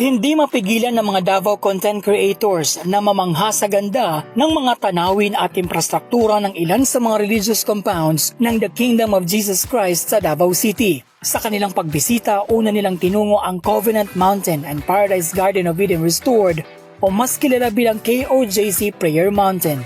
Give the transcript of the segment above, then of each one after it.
Hindi mapigilan ng mga Davao content creators na mamangha sa ganda ng mga tanawin at infrastruktura ng ilan sa mga religious compounds ng The Kingdom of Jesus Christ sa Davao City. Sa kanilang pagbisita, una nilang tinungo ang Covenant Mountain and Paradise Garden of Eden Restored o mas kilala bilang KOJC Prayer Mountain.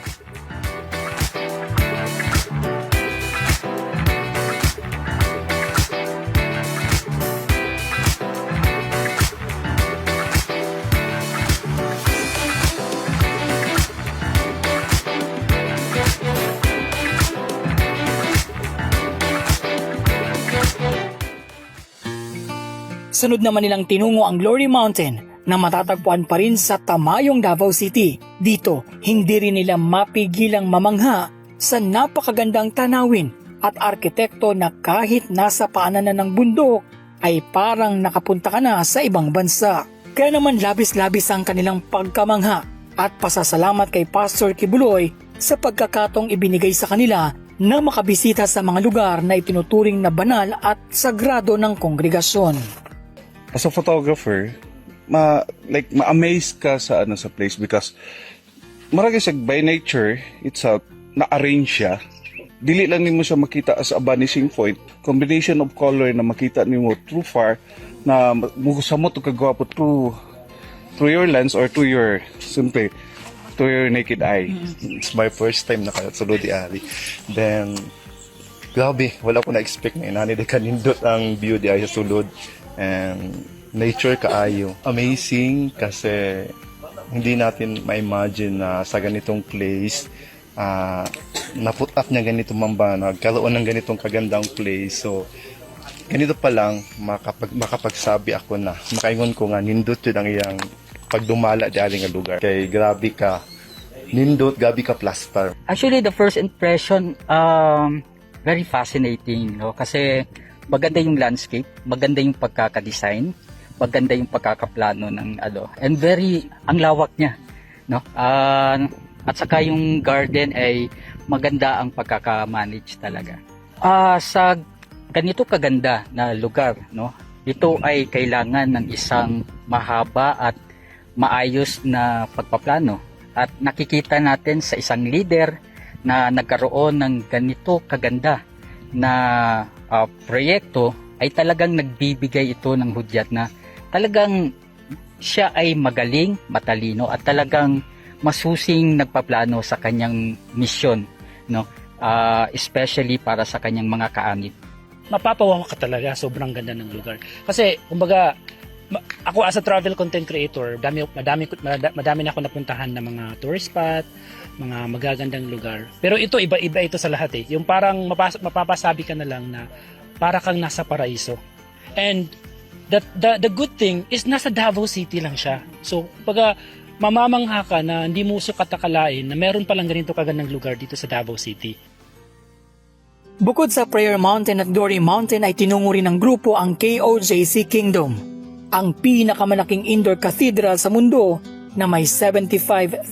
Sunod naman nilang tinungo ang Glory Mountain na matatagpuan pa rin sa Tamayong Davao City. Dito, hindi rin nila mapigilang mamangha sa napakagandang tanawin at arkitekto na kahit nasa paanan na ng bundok ay parang nakapunta ka na sa ibang bansa. Kaya naman labis-labis ang kanilang pagkamangha at pasasalamat kay Pastor Kibuloy sa pagkakatong ibinigay sa kanila na makabisita sa mga lugar na itinuturing na banal at sagrado ng kongregasyon. As a photographer, ma like ma-amaze ka sa ano sa place because maragi siya by nature itself na-arrange siya. Dili lang nimo siya makita as a vanishing point. Combination of color na makita nimo through far na musamot og kagwapo through through your lens or to your simple to your naked eye. It's my first time nakasulod di ari. Then, grabe, wala ko na-expect na inani de kanindot ang view di ay sa sulod. And nature kaayo. Amazing kasi hindi natin ma-imagine na sa ganitong place ah naput up niya ganito mamba nagkaroon ng ganitong kagandang place. So, ganito pa lang makapag, makapagsabi ako na makaingon ko nga nindot yun ang iyang pagdumala di ari nga lugar. Kay grabe ka nindot, gabi ka plaster. Actually, the first impression, um, very fascinating, no? Kasi maganda yung landscape, maganda yung pagkaka-design, maganda yung pagkakaplano ng ano, and very, ang lawak niya, no? Ah, at saka yung garden ay maganda ang pagkaka-manage talaga. Ah, sa ganito kaganda na lugar, no? Ito ay kailangan ng isang mahaba at maayos na pagpaplano at nakikita natin sa isang leader na nagkaroon ng ganito kaganda na ah, proyekto ay talagang nagbibigay ito ng hudyat na talagang siya ay magaling, matalino at talagang masusing nagpaplano sa kanyang misyon no Ah, especially para sa kanyang mga kaanib mapapawawa ka talaga. Sobrang ganda ng lugar. Kasi, kumbaga, ako as a travel content creator, dami, madami, madami na ako napuntahan na mga tourist spot, mga magagandang lugar. Pero ito, iba-iba ito sa lahat eh. Yung parang mapas- mapapasabi ka na lang na para kang nasa paraiso. And the, the, the good thing is nasa Davao City lang siya. So, kumbaga, mamamangha ka na hindi mo sukat akalain na meron palang ganito kagandang lugar dito sa Davao City. Bukod sa Prayer Mountain at Glory Mountain ay tinungo rin ng grupo ang KOJC Kingdom, ang pinakamalaking indoor cathedral sa mundo na may 75,000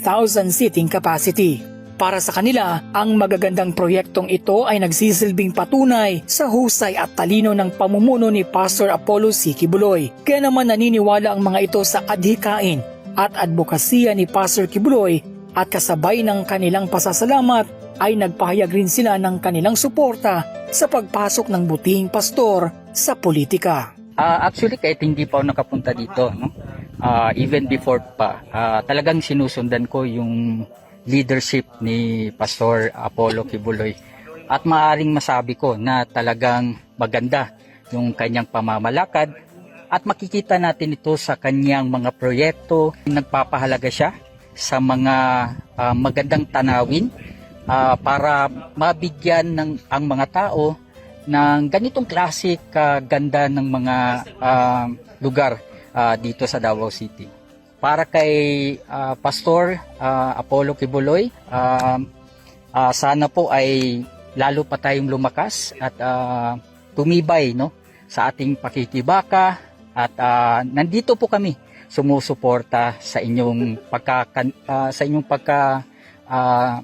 seating capacity. Para sa kanila, ang magagandang proyektong ito ay nagsisilbing patunay sa husay at talino ng pamumuno ni Pastor Apollo C. Kibuloy. Kaya naman naniniwala ang mga ito sa adhikain at advokasya ni Pastor Kibuloy at kasabay ng kanilang pasasalamat ay nagpahayag rin sila ng kanilang suporta sa pagpasok ng butihing pastor sa politika. Ah, actually, kahit hindi pa ako nakapunta dito, no? Ah, even before pa, ah, talagang sinusundan ko yung leadership ni Pastor Apollo Kibuloy. At maaring masabi ko na talagang maganda yung kanyang pamamalakad at makikita natin ito sa kanyang mga proyekto. Nagpapahalaga siya sa mga ah, magandang tanawin ah, para mabigyan ng ang mga tao ng ganitong klase kaganda ng mga ah, lugar ah, dito sa Davao City. Para kay ah, Pastor ah, Apollo Kibuloy, ah, ah, sana po ay lalo pa tayong lumakas at ah, tumibay no sa ating pakikibaka at ah, nandito po kami sumusuporta sa inyong pagka ah, sa inyong pagka ah,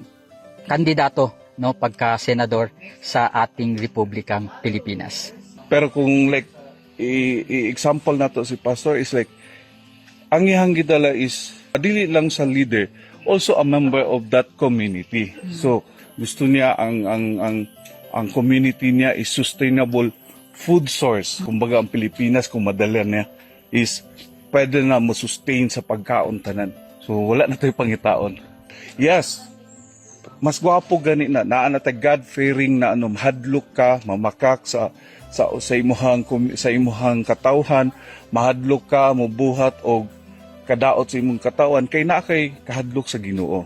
kandidato no pagka senador sa ating Republikang Pilipinas. Pero kung like i- i- example na to si pastor is like ang iyang gidala is dili lang sa leader, also a member of that community. So gusto niya ang ang ang ang community niya is sustainable food source. Kumbaga ang Pilipinas kung madala niya is pwede na mo sustain sa pagkaon tanan. So wala na tayo pangitaon. Yes, mas gwapo gani na naa na ta God fearing na ano mahadlok ka mamakak sa sa sa imuhang sa imuhang katawhan mahadlok ka mobuhat og kadaot sa imong katawan kay naa kay kahadlok sa Ginoo.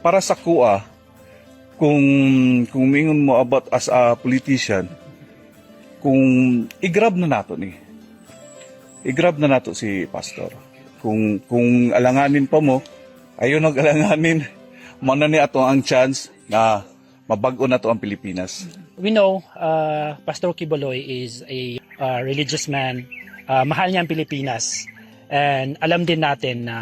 Para sa kuha kung kung mingon mo about as a politician kung igrab na nato ni igrab na nato si pastor. Kung kung alanganin pa mo ayon og alanganin mo na ni ato ang chance na mabag-o na to ang Pilipinas We know uh, Pastor Kiboloy is a uh, religious man. Uh, mahal niya ang Pilipinas. And alam din natin na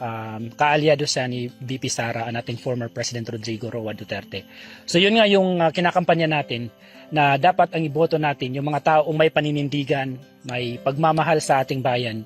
um, kaalyado siya ni VP Sara, ang ating former President Rodrigo Roa Duterte. So yun nga yung uh, kinakampanya natin na dapat ang iboto natin yung mga taong may paninindigan, may pagmamahal sa ating bayan.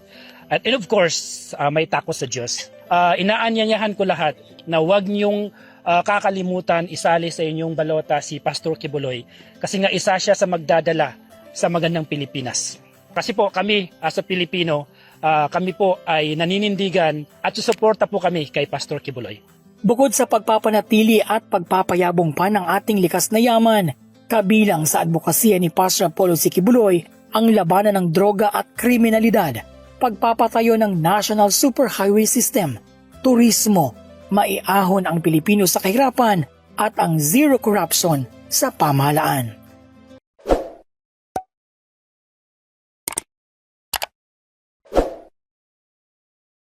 At and of course, uh, may takot sa Diyos. Uh, inaanyayahan ko lahat na wag niyong uh, kakalimutan isali sa inyong balota si Pastor Kibuloy kasi nga isa siya sa magdadala sa magandang Pilipinas. Kasi po kami as a Pilipino, uh, kami po ay naninindigan at susuporta po kami kay Pastor Kibuloy. Bukod sa pagpapanatili at pagpapayabong pa ng ating likas na yaman, kabilang sa advokasya ni Pastor Apollo Sikibuloy ang labanan ng droga at kriminalidad, pagpapatayo ng National Superhighway System, turismo, maiahon ang Pilipino sa kahirapan at ang zero corruption sa pamahalaan.